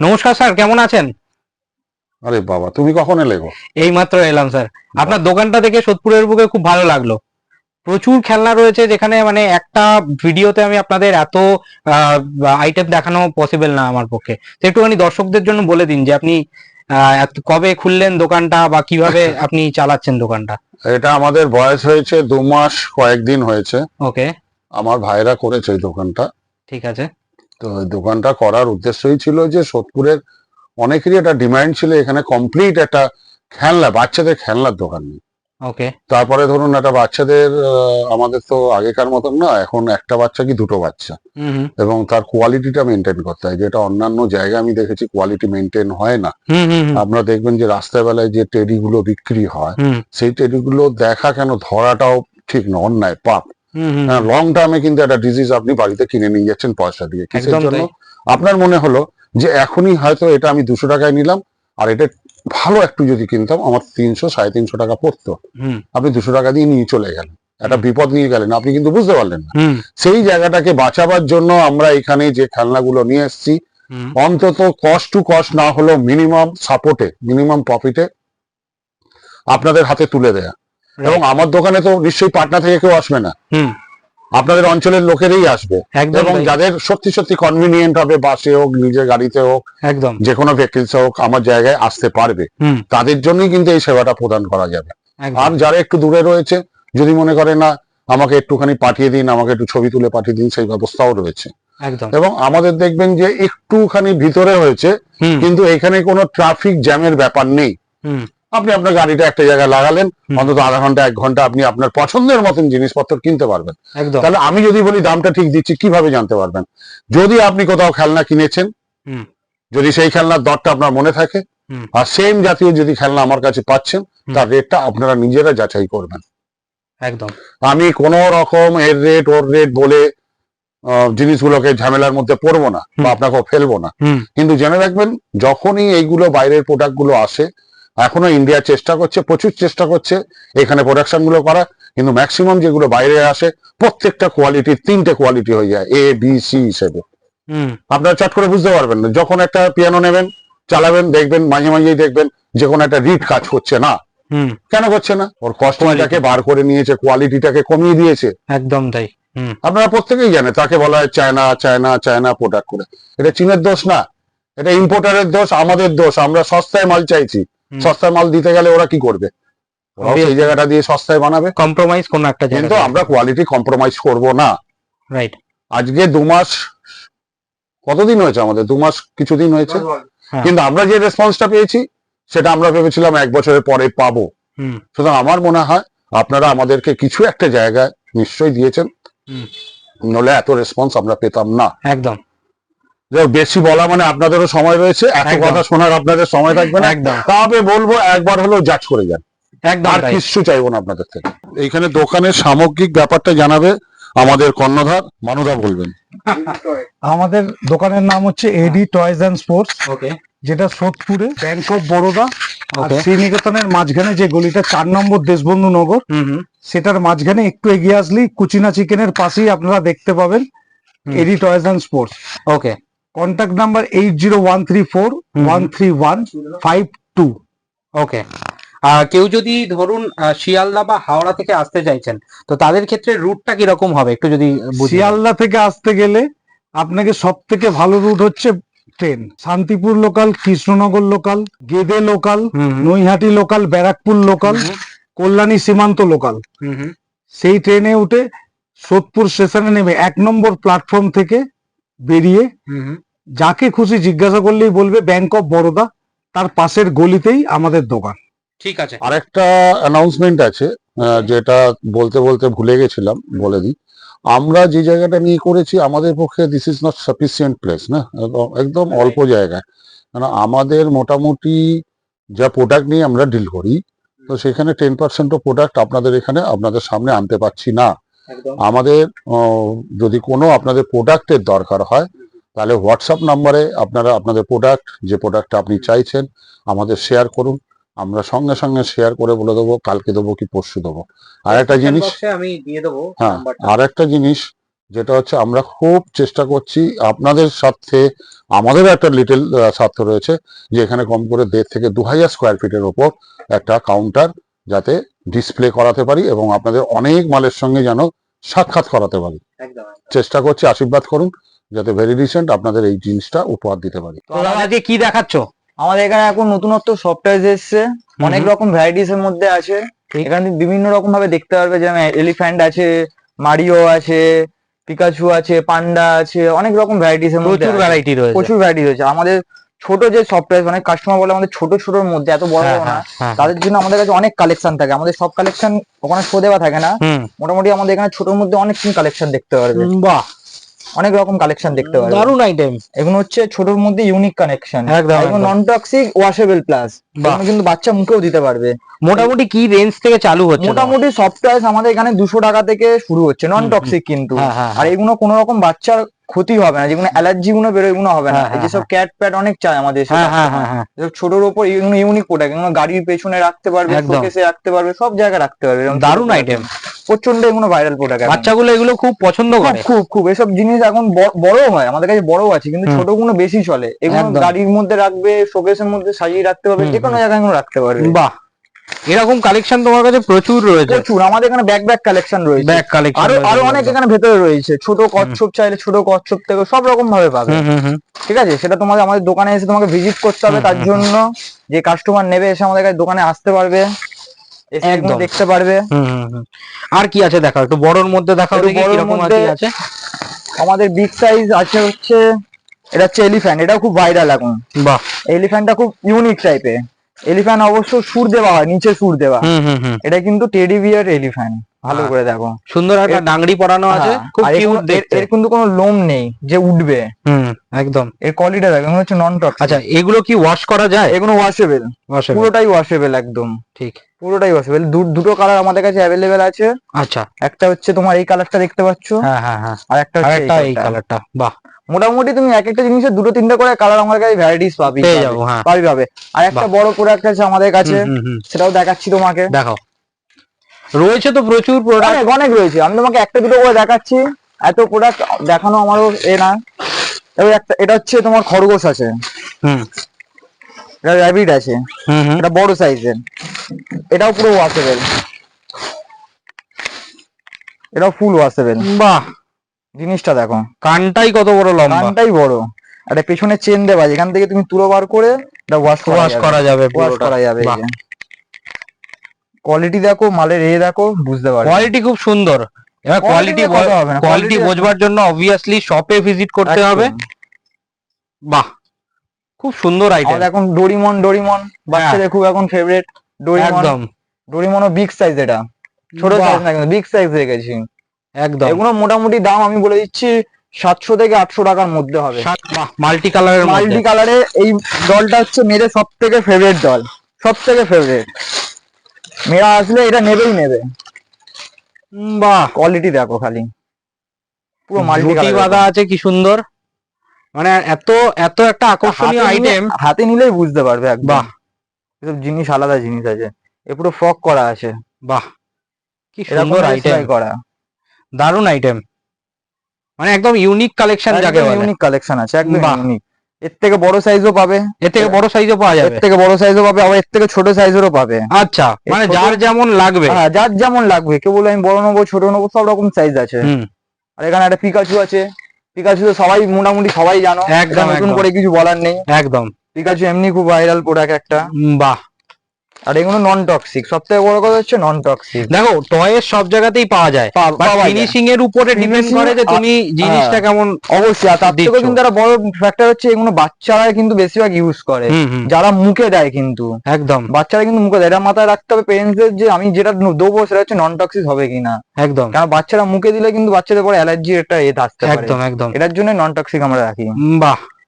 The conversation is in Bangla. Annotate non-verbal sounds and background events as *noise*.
নমস্কার স্যার কেমন আছেন? আরে বাবা তুমি কখন এলে গো? এই মাত্র এলাম স্যার। আপনার দোকানটা দেখে সোদপুরের বুকে খুব ভালো লাগল। প্রচুর খেলনা রয়েছে যেখানে মানে একটা ভিডিওতে আমি আপনাদের এত আইটেম দেখানো পসিবল না আমার পক্ষে। তো একটুখানি দর্শকদের জন্য বলে দিন যে আপনি কবে খুললেন দোকানটা বা কীভাবে *laughs* আপনি চালাচ্ছেন দোকানটা? এটা আমাদের বয়স হয়েছে দু মাস কয়েকদিন হয়েছে। ওকে আমার ভাইরা করেছে দোকানটা। ঠিক আছে। তো দোকানটা করার উদ্দেশ্যই ছিল যে সোদপুরের অনেকেরই একটা ডিমান্ড ছিল এখানে কমপ্লিট একটা খেলনা বাচ্চাদের খেলনার দোকান নেই। ওকে তারপরে ধরুন একটা বাচ্চাদের আমাদের তো আগেকার মতন না এখন একটা বাচ্চা কি দুটো বাচ্চা? এবং তার কোয়ালিটিটা মেনটেন করতে হয় যেটা অন্যান্য জায়গায় আমি দেখেছি কোয়ালিটি মেনটেন হয় না। আপনারা দেখবেন যে রাস্তায় বেলায় যে টেডি গুলো বিক্রি হয় সেই টেডিগুলো দেখা কেন ধরাটাও ঠিক না অন্যায় পাপ। লং টার্মে কিন্তু একটা ডিজিজ আপনি বাড়িতে কিনে নিয়ে যাচ্ছেন পয়সা দিয়ে কিসের জন্য? আপনার মনে হলো যে এখনই হয়তো এটা আমি দুশো টাকায় নিলাম আর এটা ভালো একটু যদি কিনতাম আমার তিনশো সাড়ে তিনশো টাকা পড়তো। আপনি দুশো টাকা দিয়ে নিয়ে চলে গেলেন। একটা বিপদ নিয়ে গেলেন আপনি কিন্তু বুঝতে পারলেন না। সেই জায়গাটাকে বাঁচাবার জন্য আমরা এখানে যে খেলনাগুলো নিয়ে এসেছি অন্তত কস্ট টু কস্ট না হলেও মিনিমাম সাপোর্টে মিনিমাম প্রফিটে আপনাদের হাতে তুলে দেয়া। এবং আমার দোকানে তো নিশ্চয়ই পাটনা থেকে কেউ আসবে না। হুম। আপনাদের অঞ্চলের লোকেরই আসবে। একদম এবং যাদের সত্যি সত্যি কনভিনিয়েন্ট হবে বাসে হোক নিজের গাড়িতে হোক একদম। যে কোনো ভেহিকলস হোক আমার জায়গায় আসতে পারবে। তাদের জন্যই কিন্তু এই সেবাটা প্রদান করা যাবে। আর যারা একটু দূরে রয়েছে যদি মনে করে না আমাকে একটুখানি পাঠিয়ে দিন আমাকে একটু ছবি তুলে পাঠিয়ে দিন সেই ব্যবস্থাও রয়েছে। একদম। এবং আমাদের দেখবেন যে একটুখানি ভিতরে হয়েছে কিন্তু এখানে কোনো ট্রাফিক জ্যামের ব্যাপার নেই। আপনি আপনার গাড়িটা একটা জায়গায় লাগালেন অন্তত আধা ঘণ্টা এক ঘণ্টা আপনি আপনার পছন্দের মতন জিনিসপত্র কিনতে পারবেন। একদম। তাহলে আমি যদি বলি দামটা ঠিক দিচ্ছি কীভাবে জানতে পারবেন? যদি আপনি কোথাও খেলনা কিনেছেন যদি সেই খেলনার দরটা আপনার মনে থাকে আর সেম জাতীয় যদি খেলনা আমার কাছে পাচ্ছেন তার রেটটা আপনারা নিজেরা যাচাই করবেন। একদম। আমি কোন রকম এর রেট ওর রেট বলে জিনিসগুলোকে ঝামেলার মধ্যে পড়ব না বা আপনাকেও ফেলব না। কিন্তু জেনে রাখবেন যখনই এইগুলো বাইরের প্রোডাক্টগুলো আসে এখনও ইন্ডিয়া চেষ্টা করছে প্রচুর চেষ্টা করছে এখানে প্রোডাকশনগুলো করা কিন্তু ম্যাক্সিমাম যেগুলো বাইরে আসে প্রত্যেকটা কোয়ালিটির তিনটে কোয়ালিটি হয়ে যায় এ বি সি হিসেবে। আপনারা চট করে বুঝতে পারবেন না যখন একটা পিয়ানো নেবেন চালাবেন দেখবেন মাঝে মাঝেই দেখবেন যে কোনো একটা রিড কাজ করছে না। কেন করছে না? ওর কস্টমারটাকে বার করে নিয়েছে কোয়ালিটিটাকে কমিয়ে দিয়েছে। একদম তাই আপনারা প্রত্যেকেই জানে তাকে বলা হয় চায়না চায়না চায়না প্রোডাক্ট করে। এটা চীনের দোষ না এটা ইম্পোর্টারের দোষ আমাদের দোষ আমরা সস্তায় মাল চাইছি। সস্তায় মাল দিতে গেলে ওরা কি করবে? সেই জায়গাটা দিয়ে সস্তায় বানাবে। কম্প্রোমাইজ কোন একটা কিন্তু আমরা কোয়ালিটি কম্প্রোমাইজ করব না। রাইট আজকে দু মাস কতদিন হয়েছে আমাদের? দু মাস কিছুদিন হয়েছে। হ্যাঁ। কিন্তু আমরা যে রেসপন্সটা পেয়েছি সেটা আমরা ভেবেছিলাম এক বছরের পরে পাবো। সুতরাং আমার মনে হয় আপনারা আমাদেরকে কিছু একটা জায়গায় নিশ্চয়ই দিয়েছেন। নলে এত রেসপন্স আমরা পেতাম না। একদম। বেশি বলা মানে আপনাদেরও সময় রয়েছে। এত কথা শোনার আপনাদের সময় থাকবে না। একদম। তবে বলব একবার হলেও জাজ করে যান। একদম আর কিছু চাইব না আপনাদের থেকে। এইখানে দোকানের সামগ্রিক ব্যাপারটা জানাবে আমাদের কর্ণধার। মানুদা বলবেন। আমাদের দোকানের নাম হচ্ছে AD toys and sports okay যেটা সোদপুরে ব্যাংক অফ বরোদা আর শ্রীনিকেতনের মাঝখানে যে গলিটা চার নম্বর দেশবন্ধু নগর হুম হুম। সেটার মাঝখানে একটু এগিয়ে আসলেই কুচিনা চিকেনের পাশেই আপনারা দেখতে পাবেন AD toys and sports okay contact number eight zero one three four one three one five two okay আর কেউ যদি ধরুন শিয়ালদা বা হাওড়া থেকে আসতে চাইছেন তো তাদের ক্ষেত্রে রুটটা কীরকম হবে? একটু যদি শিয়ালদা থেকে আসতে গেলে আপনাকে সব থেকে ভালো রুট হচ্ছে train Shantipur local Krishnanagar local Gede local Naihati local Barrackpore local Kalyani Simanta local সেই ট্রেনে উঠে সোদপুর স্টেশনে নেমে এক নম্বর প্ল্যাটফর্ম থেকে বেরিয়ে। যাকে খুশি জিজ্ঞাসা করলেই বলবে ব্যাংক অফ বরোদা তার পাশের গলিতেই আমাদের দোকান। ঠিক আছে। আরেকটা অ্যানাউন্সমেন্ট আছে আহ, যেটা বলতে বলতে ভুলে গেছিলাম বলে দিই। আমরা যে জায়গাটা নিয়ে করেছি আমাদের পক্ষে this is not sufficient place না? একদম- একদম অল্প জায়গায় কারণ আমাদের মোটামুটি যা প্রোডাক্ট নিয়ে আমরা ডিল করি তো সেখানে টেন পার্সেন্টও প্রোডাক্ট আপনাদের এখানে আপনাদের সামনে আনতে পারছি না। আমাদের যদি কোনো আপনাদের প্রোডাক্টের দরকার হয় তাহলে হোয়াটসঅ্যাপ নাম্বারে আপনারা আপনাদের প্রোডাক্ট যে প্রোডাক্টটা আপনি চাইছেন আমাদের শেয়ার করুন। আমরা সঙ্গে সঙ্গে শেয়ার করে বলে দেবো কালকে দেবো কি পরশু দেবো। আর একটা জিনিস আমি দিয়ে দেবো হ্যাঁ আর একটা জিনিস যেটা হচ্ছে আমরা খুব চেষ্টা করছি আপনাদের সাথে আমাদেরও একটা লিটল স্বার্থ রয়েছে যে এখানে কম করে দেড় থেকে দু হাজার স্কোয়ার ফিটের ওপর একটা কাউন্টার যাতে ডিসপ্লে করাতে পারি এবং আপনাদের অনেক মালের সঙ্গে যেন সাক্ষাৎ করাতে পারি। চেষ্টা করছি আশীর্বাদ করুন। যাতে ভেরি রিসেন্ট আপনাদের এই জিনিসটা উপহার দিতে পারি। তো আজকে কি দেখাচ্ছ? আমাদের এখানে এখন নতুনত্ব সফটওয়্যার এসেছে। অনেক রকম ভ্যারাইটিস এর মধ্যে আছে। এখানে বিভিন্ন রকম ভাবে দেখতে পারবে। যেমন এলিফ্যান্ট আছে মারিও আছে পিকাচু আছে পান্ডা আছে অনেক রকম ভ্যারাইটিস এর মধ্যে প্রচুর ভ্যারাইটি রয়েছে। প্রচুর ভ্যারাইটি রয়েছে। আমাদের ছোট যে সফটওয়্যার অনেক কাস্টমার বলে আমাদের ছোট ছোটর মধ্যে এত বড় হ্যাঁ বড় না হ্যাঁ হ্যাঁ। তাদের জন্য আমাদের কাছে অনেক কালেকশন থাকে। আমাদের সব কালেকশন ওখানে শো দেওয়া থাকে না। হুম। মোটামুটি আমাদের এখানে ছোটর মধ্যে অনেক কালেকশন দেখতে পারবে। বাহ। অনেক রকম কালেকশন দেখতে পারবে। দারুণ আইটেম এগুলো হচ্ছে ছোটর মধ্যে ইউনিক কানেকশন একদম নন টক্সিক ওয়াশেবল প্লাস। কিন্তু বাচ্চা মুখেও দিতে পারবে। মোটামুটি কি রেঞ্জ থেকে চালু হচ্ছে? মোটামুটি সফটওয়্যার আমাদের এখানে দুশো টাকা থেকে শুরু হচ্ছে নন টক্সিক কিন্তু। হ্যাঁ, হ্যাঁ, আর এগুলো কোনো রকম বাচ্চার ক্ষতি হবে না যেগুলো অ্যালার্জি গুলো বেরোয় এগুলো হবে না। হ্যাঁ, এই যেসব হ্যাঁ, ক্যাট প্যাট অনেক চায় আমাদের এসব হ্যাঁ হ্যাঁ। হ্যাঁ হ্যাঁ। ছোটর ওপর ইউনিক প্রোডাক্ট এগুলো গাড়ির পেছনে রাখতে পারবে। শোকেসে রাখতে পারবে সব জায়গায় রাখতে পারবে। এরকম ছোট দারুণ আইটেম প্রচণ্ড এগুলো ভাইরাল প্রোডাক্ট বাচ্চাগুলো এগুলো খুব পছন্দ করে। খুব খুব। এসব জিনিস এখন বড় হয় আমাদের কাছে বড় আছে কিন্তু হুম। ছোটগুলো বেশি চলে। এগুলো গাড়ির মধ্যে রাখবে শোকেসের মধ্যে সাজিয়ে রাখতে পারবে যে কোনো জায়গায় এগুলো রাখতে পারবে। বাহ! এরকম কালেকশন তোমার কাছে প্রচুর রয়েছে। প্রচুর আমাদের এখানে ব্যাক ব্যাক কালেকশন রয়েছে। ব্যাগ কালেকশন আরও আরও অনেক এখানে ভেতরে রয়েছে ছোট কচ্ছপ চাইলে ছোট কচ্ছপ থেকে সব রকম ভাবে পাবে। ঠিক আছে? সেটা তোমাদের আমাদের দোকানে এসে তোমাকে ভিজিট করতে হবে তার জন্য। যে কাস্টমার নেবে এসে আমাদের কাছে দোকানে আসতে পারবে। একদম। দেখতে পারবে। আর কি আছে দেখাও? একটু বড়র মধ্যে দেখাও দেখি কীরকম আছে। আমাদের বিগ সাইজ আছে হচ্ছে এটা হচ্ছে এলিফ্যান্ট এটাও খুব ভাইরাল এখন। বাহ। এলিফ্যান্টটা খুব ইউনিক টাইপের এলিফ্যান্ট অবশ্য সুর দেওয়া হয় নিচে সুর দেওয়া। এটা কিন্তু টেডি বিয়ার এলিফ্যান্ট ভালো। করে দেখো। সুন্দর একটা ডাংরি পরানো আছে হ্যাঁ, খুব এর কিউট দেখতে। এর কিন্তু কোনো লোম নেই যে উঠবে। হুম একদম। এর কোয়ালিটি দেখো হচ্ছে নন টক আচ্ছা এগুলো কি ওয়াশ করা যায়? এগুলো ওয়াশেবল পুরোটাই ওয়াশেবল একদম। ঠিক। পুরোটাই ওয়াশেবল দুটো কালার আমাদের কাছে অ্যাভেলেবেল আছে। আচ্ছা। একটা হচ্ছে তোমার এই কালারটা দেখতে পাচ্ছ হ্যাঁ হ্যাঁ হ্যাঁ। আর একটা হচ্ছে এই কালারটা বাহ। মোটামুটি তুমি এক একটা জিনিসের দুটো তিনটে করে কালার আমার কাছে ভ্যারাইটিস পাবি পেয়ে যাব হ্যাঁ। পাবি পাবে। আর একটা বড় প্রোডাক্ট আছে আমাদের কাছে। সেটাও দেখাচ্ছি তোমাকে। দেখো রয়েছে তো প্রচুর প্রোডাক্ট অনেক রয়েছে। আমি তোমাকে একটা দুটো করে দেখাচ্ছি। এত প্রোডাক্ট দেখানো আমারও এ না। এবার একটা এটা হচ্ছে তোমার খরগোশ আছে। হুম। এটা র্যাবিট আছে। এটা বড় সাইজের এটাও পুরো ওয়াশেবল এটাও ফুল ওয়াশেবল বাহ। জিনিসটা দেখো কানটাই কত বড় লম্বা। কানটাই বড়। আর পেছনে চেন দেওয়া। এখান থেকে তুমি তুলো বার করে এটা ওয়াশ ওয়াশ করা যাবে ওয়াশ করা যাবে। কোয়ালিটি দেখো মালের এ দেখো বুঝতে পারবে। কোয়ালিটি খুব সুন্দর। এবার কোয়ালিটি Quality হবে না, কোয়ালিটি বোঝবার জন্য অবভিয়াসলি শপে ভিজিট করতে হবে। বাহ। খুব সুন্দর আইটেম এখন ডোরিমন ডোরিমন বাচ্চাদের খুব এখন ফেভারিট ডোরিমন একদম। ডোরিমনও বিগ সাইজ এটা। ছোট সাইজ না কিন্তু বিগ সাইজ রেখেছি। একদম। এগুলো মোটামুটি দাম আমি বলে দিচ্ছি সাতশো থেকে আটশো টাকার মধ্যে হবে। মাল্টি কালারের মাল্টি কালারে এই দলটা হচ্ছে মেয়েদের সব থেকে ফেভারিট দল সব থেকে ফেভারিট মেয়েরা আসলে এটা নেবেই নেবে। বাহ। কোয়ালিটি দেখো খালি। পুরো মাল্টি বাঁধা আছে কি সুন্দর। মানে এত এত একটা আকর্ষণীয় আইটেম হাতে নিলেই বুঝতে পারবে একদম। বাহ। এসব জিনিস আলাদা জিনিস আছে। এ পুরো ফ্রক করা আছে। বাহ। কি সুন্দর আইটেম করা। দারুণ আইটেম মানে একদম ইউনিক কালেকশন যাকে বলে। ইউনিক কালেকশন আছে একদম ইউনিক এর থেকে বড় সাইজও পাবে। এর থেকে বড় সাইজও পাওয়া যাবে। এর থেকে বড় সাইজও পাবে আবার এর থেকে ছোট সাইজেরও পাবে। আচ্ছা মানে যার যেমন লাগবে। হ্যাঁ যার যেমন লাগবে। কেউ বলে আমি বড় নেব ছোট নেব সব রকম সাইজ আছে। হুম। আর এখানে একটা পিকাচু আছে। পিকাচু তো সবাই মোটামুটি সবাই জানো। একদম, নতুন করে কিছু বলার নেই। একদম। পিকাচু এমনি খুব ভাইরাল প্রোডাক্ট একটা। বাহ। আর এগুলো নন টক্সিক সব থেকে বড় কথা হচ্ছে নন টক্সিক দেখো টয়ের সব জায়গাতেই পাওয়া যায়। ফিনিশিং এর উপরে ডিপেন্ড করে যে তুমি জিনিসটা কেমন অবশ্যই আর তার থেকেও কিন্তু একটা বড় ফ্যাক্টর হচ্ছে এগুলো বাচ্চারা কিন্তু বেশিরভাগ ইউজ করে। যারা মুখে দেয় কিন্তু। একদম। বাচ্চারা কিন্তু মুখে দেয়। এটা মাথায় রাখতে হবে প্যারেন্টসদের যে আমি যেটা দেবো সেটা হচ্ছে নন টক্সিক হবে কিনা। একদম। কারণ বাচ্চারা মুখে দিলে কিন্তু বাচ্চাদের পরে অ্যালার্জি একটা এ পারে। একদম একদম। এটার জন্য নন টক্সিক আমরা রাখি। বাহ